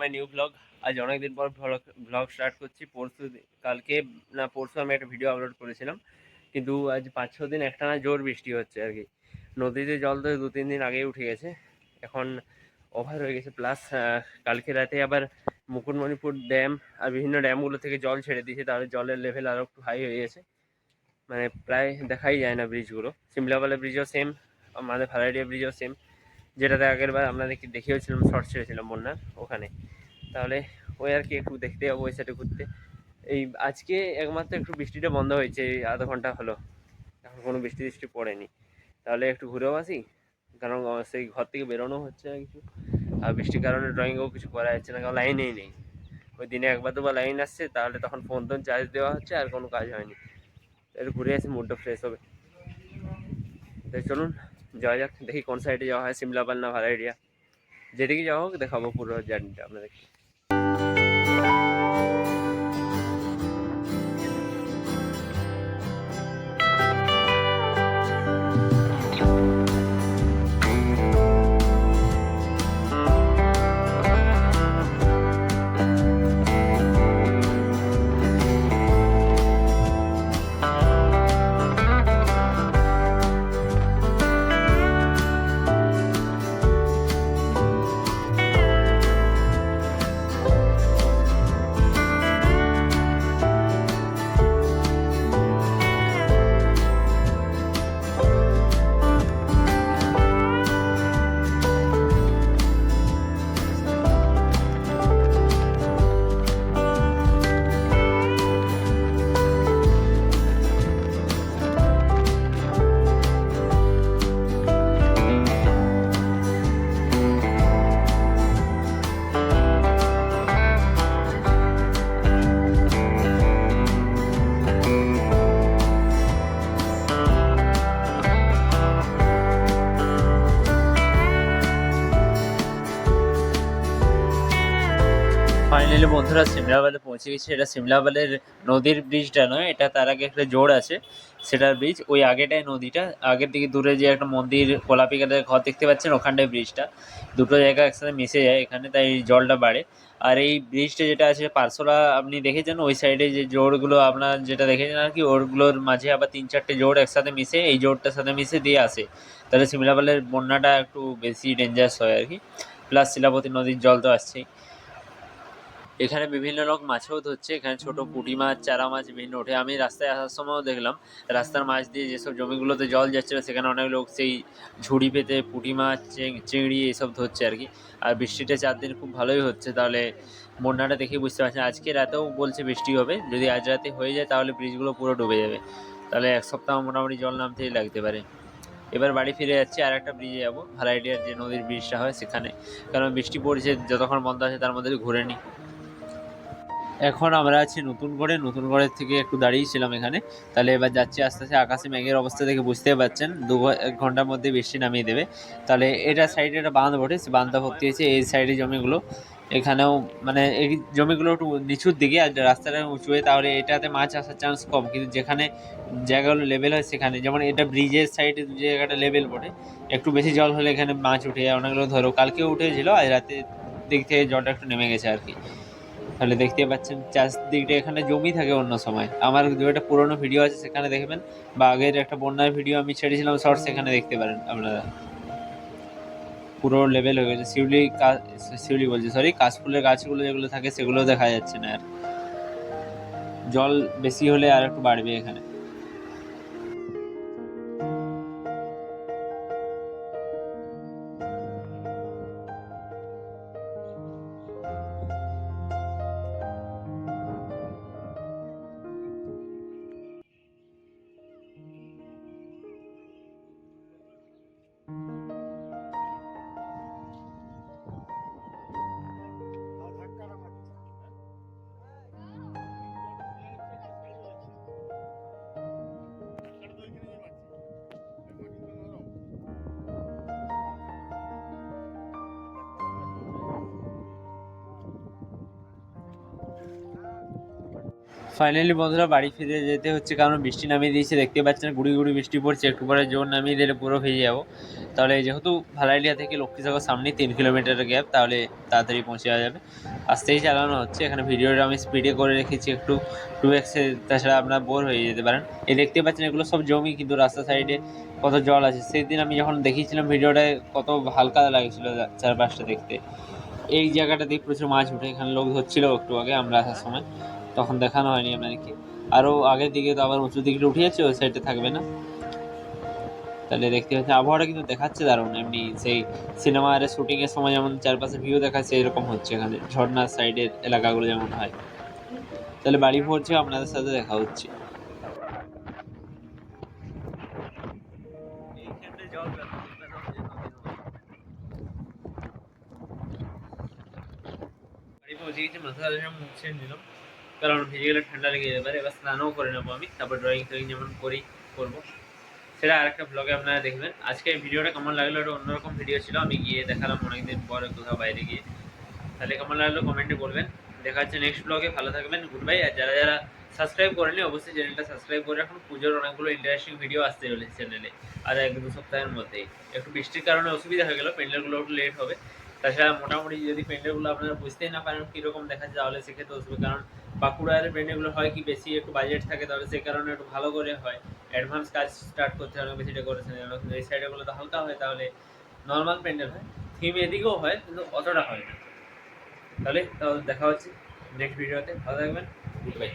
My new blog আজ অনেকদিন পর ব্লগ স্টার্ট করছি। পরশু কালকে না, পরশু আমি একটা ভিডিও আপলোড করেছিলাম। কিন্তু আজ পাঁচ, ছ দিন একটানা জোর বৃষ্টি হচ্ছে আর কি। নদীতে জল তো দু, তিন দিন আগেই উঠে গেছে। এখন ওভার হয়ে গেছে। প্লাস কালকে রাতে আবার মুকুটমণিপুর ড্যাম আর বিভিন্ন ড্যামগুলো থেকে জল ছেড়ে দিয়েছে, তাহলে জলের লেভেল আরও একটু হাই হয়ে গেছে। মানে প্রায় দেখাই যায় না ব্রিজগুলো সিমলাবালা ব্রিজও সেম আমাদের ফালারিয়া ব্রিজও সেম যেটাতে আগের বার আপনাদেরকে দেখিয়েছিলাম শর্ট ছেড়েছিলাম বন্যার ওখানে। তাহলে ওই আর কি একটু দেখতে যাব ওই সাইডে ঘুরতে। এই আজকে একমাত্র একটু বৃষ্টিটা বন্ধ হয়েছে, এই আধা ঘণ্টা হলো। এখন কোনো বৃষ্টি বৃষ্টি পড়েনি। তাহলে একটু ঘুরেও আসি। কারণ সেই ঘর থেকে বেরোনো হচ্ছে না কিছু। আর বৃষ্টির কারণে ড্রয়িংও কিছু করা যাচ্ছে না, কারণ লাইনেই নেই। ওই দিনে একবার দুবার লাইন আসছে, তাহলে তখন ফোন টোন চার্জ দেওয়া হচ্ছে আর কোনো কাজ হয়নি। এর ঘুরে আসি মুডটা ফ্রেশ হবে। তাই চলুন, যাওয়া যাক, দেখি কোন সাইডে যাওয়া হয় সিমলাপাল না ভাড়া এরিয়া যেদিকে যাওয়া হোক, দেখাবো পুরো জার্নিটা আপনাদেরকে। ফাইনালি বন্ধুরা সিমলাবালে পৌঁছে গেছি। এটা সিমলাবালের নদীর ব্রিজটা নয়, এটা তার আগে একটা জোড় আছে, সেটার ব্রিজ ওই আগেটাই নদীটা, আগের দিকে দূরে যে একটা মন্দির গোলাপি কালারের ঘর দেখতে পাচ্ছেন, ওখানটায় ব্রিজটা দুটো জায়গা একসাথে মিশে যায় এখানে, তাই জলটা বাড়ে। আর এই ব্রিজটা যেটা আছে পার্সোলা আপনি দেখেছেন, ওই সাইডে যে জোড়গুলো আপনার যেটা দেখেছেন আর কি, ওরগুলোর মাঝে আবার তিন চারটে জোড় একসাথে মিশে, এই জোড়টার সাথে মিশে দিয়ে আসে। তাহলে সিমলাবালের বন্যাটা একটু বেশি ডেঞ্জারাস হয় আর কি। প্লাস শিলাপতি নদীর জল তো আসছেই। এখানে বিভিন্ন লোক মাছও ধরছে এখানে ছোট পুঁটি মাছ, চারা মাছ বিভিন্ন ওঠে। আমি রাস্তায় আসার সময়ও দেখলাম, রাস্তার মাছ দিয়ে যেসব জমিগুলোতে জল যাচ্ছিল সেখানে অনেক লোক সেই ঝুড়ি পেতে পুঁটি মাছ চিংড়ি এইসব ধরছে আর কি। আর বৃষ্টিটা চার দিন খুব ভালোই হচ্ছে, তাহলে বন্যাটা দেখে বুঝতে পারছেন। আজকে রাতেও বলছে বৃষ্টি হবে, যদি আজ রাতে হয়ে যায়, তাহলে ব্রিজগুলো পুরো ডুবে যাবে। তাহলে এক সপ্তাহ মোটামুটি জল নামতেই লাগতে পারে। এবার বাড়ি ফিরে যাচ্ছি আর একটা ব্রিজে যাব, ভালাইডিয়ার যে নদীর ব্রিজটা হয় সেখানে। কারণ বৃষ্টি পড়ছে, যতক্ষণ বন্ধ আছে, তার মধ্যে ঘুরে নিই। এখন আমরা আছি নতুন করে নতুন গড়ের থেকে একটু দাঁড়িয়েছিলাম এখানে। তাহলে এবার যাচ্ছি আস্তে আস্তে আকাশে মেঘের অবস্থা দেখে বুঝতে পারছেন, দু ঘণ্টার মধ্যে বৃষ্টি নামিয়ে দেবে। তাহলে এটা সাইডে একটা বাঁধ বটে, সে বাঁধটা ভর্তি হয়েছে, এই সাইডে জমিগুলো। এখানেও মানে এই জমিগুলো একটু নিচুর দিকে, আর রাস্তাটা উঁচু হয়ে, তাহলে এটাতে মাছ আসার চান্স কম। কিন্তু যেখানে জায়গাগুলো লেভেল হয়, সেখানে যেমন এটা ব্রিজের সাইডে যে জায়গাটা লেভেল বটে, একটু বেশি জল হলে এখানে মাছ উঠে যায়। অনেকগুলো ধরো কালকেও উঠেছিল, আজ রাতে দিক থেকে জলটা একটু নেমে গেছে আর কি। তাহলে দেখতে পাচ্ছেন চারদিকটা এখানে জমি থাকে অন্য সময়। আমার দু একটা পুরোনো ভিডিও আছে সেখানে দেখবেন বা আগের একটা বন্যার ভিডিও আমি ছেড়েছিলাম শর্ট সেখানে দেখতে পারেন আপনারা। পুরো লেভেল হয়ে গেছে। শিউলি শিউলি বলছি সরি কাশফুলের গাছগুলো যেগুলো থাকে সেগুলো দেখা যাচ্ছে না আর। জল বেশি হলে আর একটু বাড়বে এখানে। ফাইনালি বন্ধুরা বাড়ি ফিরে যেতে হচ্ছে, কারণ বৃষ্টি নামিয়ে দিয়েছে দেখতে পাচ্ছেন, গুড়ি গুড়ি বৃষ্টি পড়ছে, একটু পরে জোর নামিয়ে দিলে পুরো ভিজে যাব। তাহলে যেহেতু ভালাইলিয়া থেকে লক্ষ্মীসাগর সামনে তিন কিলোমিটারের গ্যাপ, তাহলে তাড়াতাড়ি পৌঁছে যাওয়া যাবে। আস্তেই চালানো হচ্ছে, এখানে ভিডিওটা আমি স্পিডে করে রেখেছি, একটু টু এক্সে তাছাড়া আপনারা বোর হয়ে যেতে পারেন। এই দেখতে পাচ্ছেন, এগুলো সব জমি, কিন্তু রাস্তা সাইডে কত জল আছে। সেদিন আমি যখন দেখিয়েছিলাম ভিডিওটায়, কত হালকা লাগছিল চারপাশটা দেখতে। এই জায়গাটাতে প্রচুর মাছ উঠে, এখানে লোক ধরছিল একটু আগে, আমরা আসার সময়। তখন দেখানো হয়নি আপনাদেরকে আরও আগের দিকে তো আবার উঁচু দিকে উঠে যাচ্ছে ওই সাইডে থাকবে না? তাহলে দেখতে পাচ্ছি আবহাওয়াটা কিন্তু দেখাচ্ছে দারুণ, এমনি সেই সিনেমার শুটিং এর সময় যেমন চারপাশে ভিউ দেখাচ্ছে এরকম হচ্ছে এখানে, ঝর্ণার সাইডের এলাকাগুলো যেমন হয়। তাহলে বাড়ি পৌঁছে আপনাদের সাথে দেখা হচ্ছে। মাথা মুখ ছেড়ে নিলাম। কারণ ভিজে গেলে ঠান্ডা লেগে যেতে পারে, এবার স্নানও করে নেব আমি, তারপর ড্রয়িং ট্রয়িং যেমন করি করব। সেটা আরেকটা ব্লগে আপনারা দেখবেন। আজকে ভিডিওটা কেমন লাগল একটা অন্যরকম ভিডিও ছিল, আমি গিয়ে দেখালাম অনেকদিন পরে কোথাও বাইরে গিয়ে। তাহলে কেমন লাগল কমেন্টে বলবেন। দেখা হচ্ছে নেক্সট ব্লগে ভালো থাকবেন গুড বাই আর যারা যারা সাবস্ক্রাইব করেনি অবশ্যই চ্যানেলটা সাবস্ক্রাইব করে রাখুন। পুজোর অনেকগুলো ইন্টারেস্টিং ভিডিও আসতে চলেছে চ্যানেলে আর এক দু সপ্তাহের মধ্যেই। একটু বৃষ্টির কারণে অসুবিধা হয়ে গেল প্যান্ডেলগুলো একটু লেট হবে। তাছাড়া মোটামুটি যদি প্যান্ডেলগুলো আপনারা বুঝতেই না পারেন কীরকম দেখা দেখাচ্ছে, তাহলে সেক্ষেত্রে অসুবিধা, কারণ বাঁকুড়ার ব্র্যান্ডগুলো হয় কি বেশি একটু বাজেট থাকে, তাহলে সেই কারণে একটু ভালো করে হয়। অ্যাডভান্স কাজ স্টার্ট করতে হয় বেশি ডেকোরেশন কিন্তু এই সাইডেগুলো তো হালকা হয়, তাহলে নর্মাল প্যান্ডেল হয়। থিম এদিকেও হয়, কিন্তু অতটা হয় না। তাহলে তাহলে দেখা হচ্ছে নেক্সট ভিডিওতে ভালো থাকবেন। Good bye